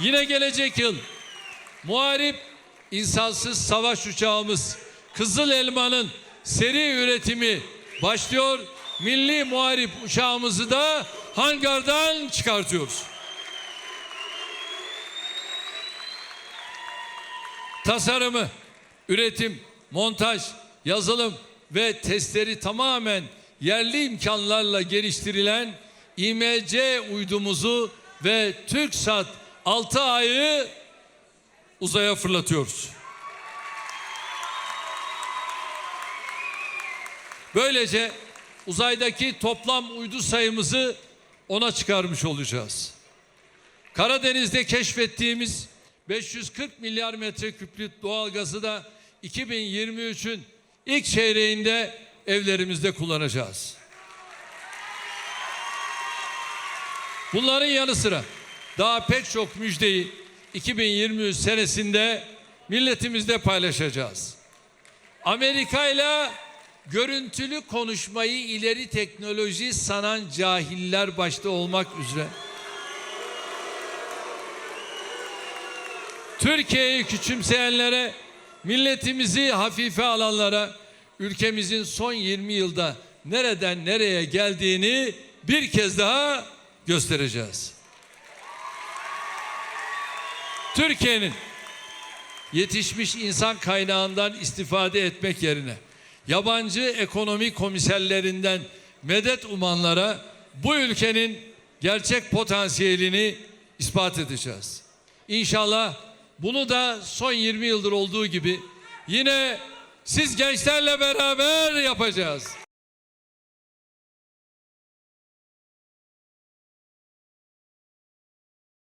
Yine gelecek yıl muharip insansız savaş uçağımız Kızıl Elma'nın seri üretimi başlıyor. Milli muharip uçağımızı da hangardan çıkartıyoruz. Tasarımı, üretim, montaj, yazılım ve testleri tamamen yerli imkanlarla geliştirilen İMC uydumuzu ve TürkSat 6 ayı uzaya fırlatıyoruz. Böylece uzaydaki toplam uydu sayımızı ona çıkarmış olacağız. Karadeniz'de keşfettiğimiz 540 milyar metreküplük doğalgazı da 2023'ün ilk çeyreğinde evlerimizde kullanacağız. Bunların yanı sıra daha pek çok müjdeyi 2023 senesinde milletimizle paylaşacağız. Amerika ile görüntülü konuşmayı ileri teknoloji sanan cahiller başta olmak üzere Türkiye'yi küçümseyenlere, milletimizi hafife alanlara, ülkemizin son 20 yılda nereden nereye geldiğini bir kez daha göstereceğiz. Türkiye'nin yetişmiş insan kaynağından istifade etmek yerine yabancı ekonomi komiserlerinden medet umanlara bu ülkenin gerçek potansiyelini ispat edeceğiz. İnşallah bunu da son 20 yıldır olduğu gibi yine siz gençlerle beraber yapacağız.